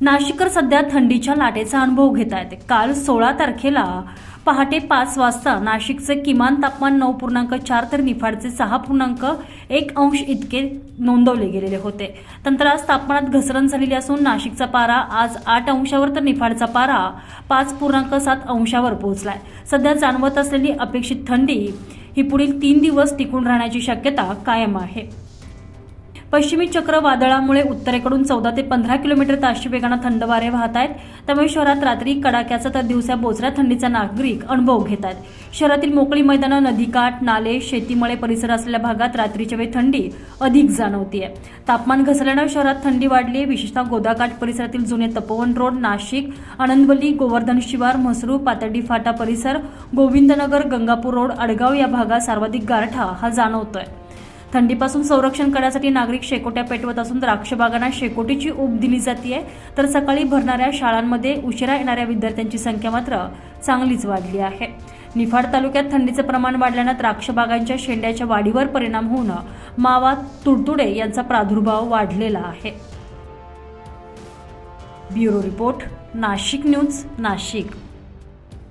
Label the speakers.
Speaker 1: नाशिककर सध्या थंडीच्या लाटेचा अनुभव घेत आहेत. काल सोळा तारखेला पहाटे पाच वाजता नाशिकचे किमान तापमान नऊ पूर्णांक चार तर निफाडचे सहा पूर्णांक एक अंश इतके नोंदवले गेलेले होते. नंतर आज तापमानात घसरण झालेली असून नाशिकचा पारा आज आठ अंशावर तर निफाडचा पारा पाच पूर्णांक सात अंशावर पोहोचलाय. सध्या जाणवत असलेली अपेक्षित थंडी ही पुढील तीन दिवस टिकून राहण्याची शक्यता कायम आहे. पश्चिमी चक्रवादळामुळे उत्तरेकडून चौदा ते पंधरा किलोमीटर ताशी वेगानं थंड वारे वाहत आहेत. त्यामुळे शहरात रात्री कडाक्याचा तर दिवसा बोचऱ्या थंडीचा नागरिक अनुभव घेत आहेत. शहरातील मोकळी मैदानं नदीकाठ नाले शेतीमळे परिसर असलेल्या भागात रात्रीच्या वेळी थंडी अधिक जाणवतीये. तापमान घसरल्यानं शहरात थंडी वाढली आहे विशेषतः गोदाकाठ परिसरातील जुने तपोवन रोड नाशिक आनंदवली गोवर्धन शिवार म्हसरू पातर्डी फाटा परिसर गोविंदनगर गंगापूर रोड अडगाव या भागात सर्वाधिक गारठा हा जाणवतोय. थंडीपासून संरक्षण करण्यासाठी नागरिक शेकोट्या पेटवत असून द्राक्ष बागांना शेकोटीची ऊब दिली जाते तर सकाळी भरणाऱ्या शाळांमध्ये उशिरा येणाऱ्या विद्यार्थ्यांची संख्या मात्र चांगलीच वाढली आहे. निफाड तालुक्यात थंडीचं प्रमाण वाढल्यानं द्राक्ष बागांच्या शेंड्याच्या वाढीवर परिणाम होऊन मावा तुडतुडे यांचा प्रादुर्भाव वाढलेला आहे. Bureau report Nashik news Nashik.